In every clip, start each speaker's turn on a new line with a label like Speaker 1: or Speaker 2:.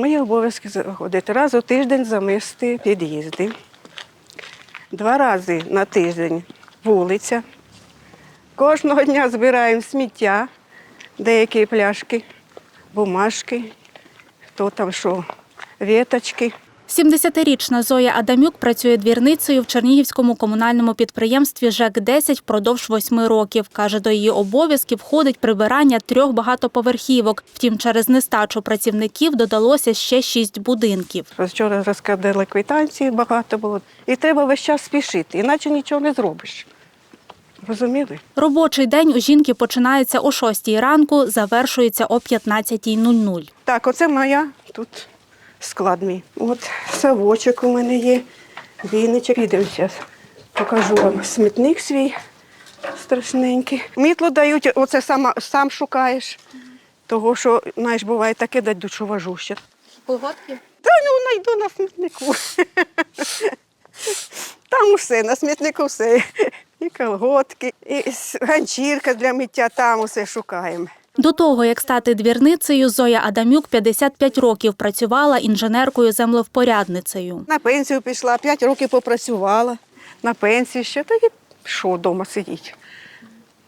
Speaker 1: Мої обов'язки заходити раз у тиждень замисти під'їзди, два рази на тиждень вулиця. Кожного дня збираємо сміття, деякі пляшки, бумажки, хто там що, віточки.
Speaker 2: 70-річна Зоя Адамюк працює двірницею в Чернігівському комунальному підприємстві ЖЕК-10 впродовж восьми років. Каже, до її обов'язків входить прибирання трьох багатоповерхівок. Втім, через нестачу працівників додалося ще шість будинків.
Speaker 1: Вчора розкладали квитанції, багато було. І треба весь час спішити, іначе нічого не зробиш. Розуміли?
Speaker 2: Робочий день у жінки починається о 6 ранку, завершується о 15.00.
Speaker 1: Так, оце моя тут склад мій. От совочок у мене є, віничок. Підемо зараз. Покажу вам смітник свій страшненький. Мітло дають, оце сама, сам шукаєш. Того, що, знаєш, буває таке, дать душу важуще.
Speaker 2: Погодки?
Speaker 1: Та ну знайду на смітнику. Там усе, на смітнику все. І колготки, і ганчірка для миття, там усе шукаємо.
Speaker 2: До того, як стати двірницею, Зоя Адамюк 55 років працювала інженеркою-землевпорядницею.
Speaker 1: На пенсію пішла, 5 років попрацювала. На пенсію ще тоді що вдома сидіть.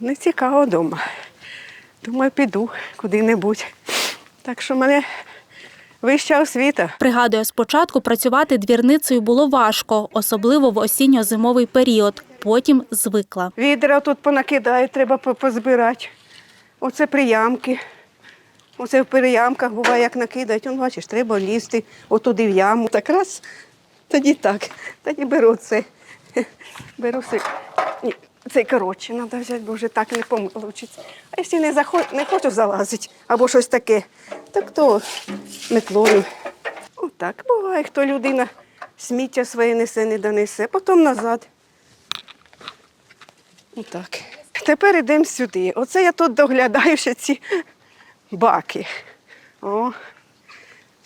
Speaker 1: Не цікаво вдома. Думаю, піду куди-небудь. Так що в мене вища освіта.
Speaker 2: Пригадує, спочатку працювати двірницею було важко, особливо в осінньо-зимовий період. Потім звикла.
Speaker 1: Відра тут понакидають, треба позбирати. Оце приямки. Оце в переямках буває, як накидають. Он, бачиш, треба лізти отуди в яму. Так раз, тоді так. Тоді беру це. Беру це. Ні, цей коротше, треба взяти, бо вже так не вийде. А якщо не, захочу, не хочу залазити або щось таке, так то метлою. Отак буває, хто людина сміття своє несе, не донесе, потім назад. Отак. Тепер йдемо сюди. Оце я тут доглядаю ще ці баки. О,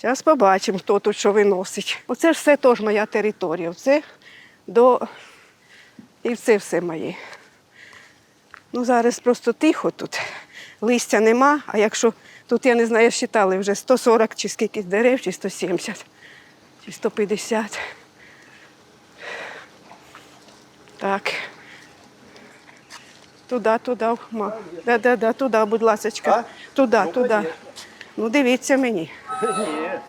Speaker 1: зараз побачимо, хто тут що виносить. Оце ж все теж моя територія. Це до. І це все моє. Ну, зараз просто тихо тут. Листя нема, а якщо тут, я не знаю, считали вже 140 чи скільки дерев, чи 170, чи 150. Так. Туди, туди, ма. Да, да, да, туди, будь ласка. Туди, туди. Ну, дивіться мені.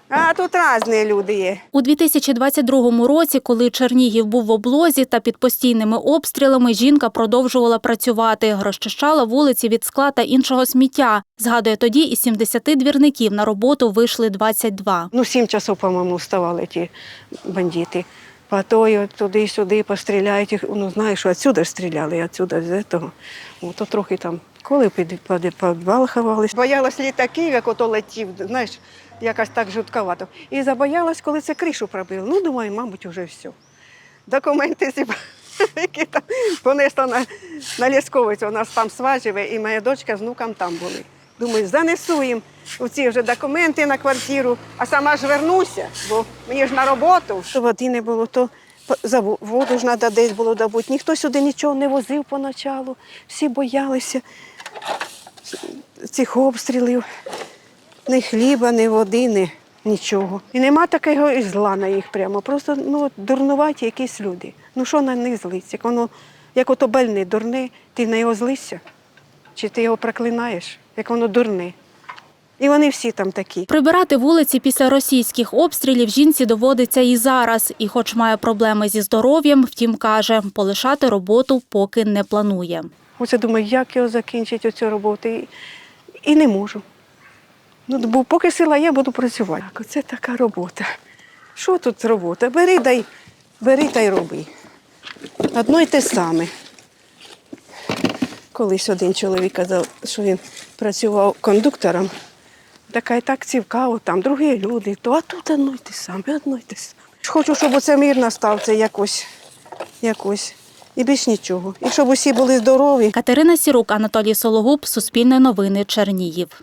Speaker 1: А тут різні люди є.
Speaker 2: У 2022 році, коли Чернігів був в облозі та під постійними обстрілами, жінка продовжувала працювати, розчищала вулиці від скла та іншого сміття. Згадує, тоді із 70 двірників на роботу вийшли 22.
Speaker 1: Ну, сім часов, по-моєму, вставали ті бандити. По тою туди-сюди постріляють. їх. Ну, знаєш, що відсюди ж стріляли, відсюди з. Ну, то трохи там, коли під, під, підвал ховались. Боялась літаків, як ото летів, знаєш, якось так жутковато. І забоялась, коли це кришу пробило. Ну, думаю, мабуть, вже все. Документи зіб... які там понесла на, на Лісковицю. У нас там сваживе, і моя дочка з внуком там були. Думаю, занесу їм ці вже документи на квартиру, а сама ж вернуся, бо мені ж на роботу. Що води не було, то воду ж треба десь було добути. Ніхто сюди нічого не возив поначалу. Всі боялися цих обстрілів. Ні хліба, ні води, ні нічого. І нема такого і зла на їх прямо. Просто ну, дурнуваті якісь люди. Ну що на них злиться? Як воно, як ото больне, дурне, ти на його злишся? Чи ти його проклинаєш, як воно дурне? І вони всі там такі.
Speaker 2: Прибирати вулиці після російських обстрілів жінці доводиться і зараз. І хоч має проблеми зі здоров'ям, втім каже, полишати роботу поки не планує.
Speaker 1: Оце думаю, як його закінчити оцю роботу. І, і не можу. Ну, бо поки сила є, буду працювати. Так, оце така робота. Що тут робота? Бери дай, бери та й роби. Одно й те саме. Колись один чоловік казав, що він працював кондуктором. Така і так цікаво, там другі люди, то а тут одно й те саме, одно й те. Хочу, щоб оце мир настав, це якось, якось. І більш нічого. І щоб усі були здорові.
Speaker 2: Катерина Сірук, Анатолій Сологуб, Суспільне новини, Чернігів.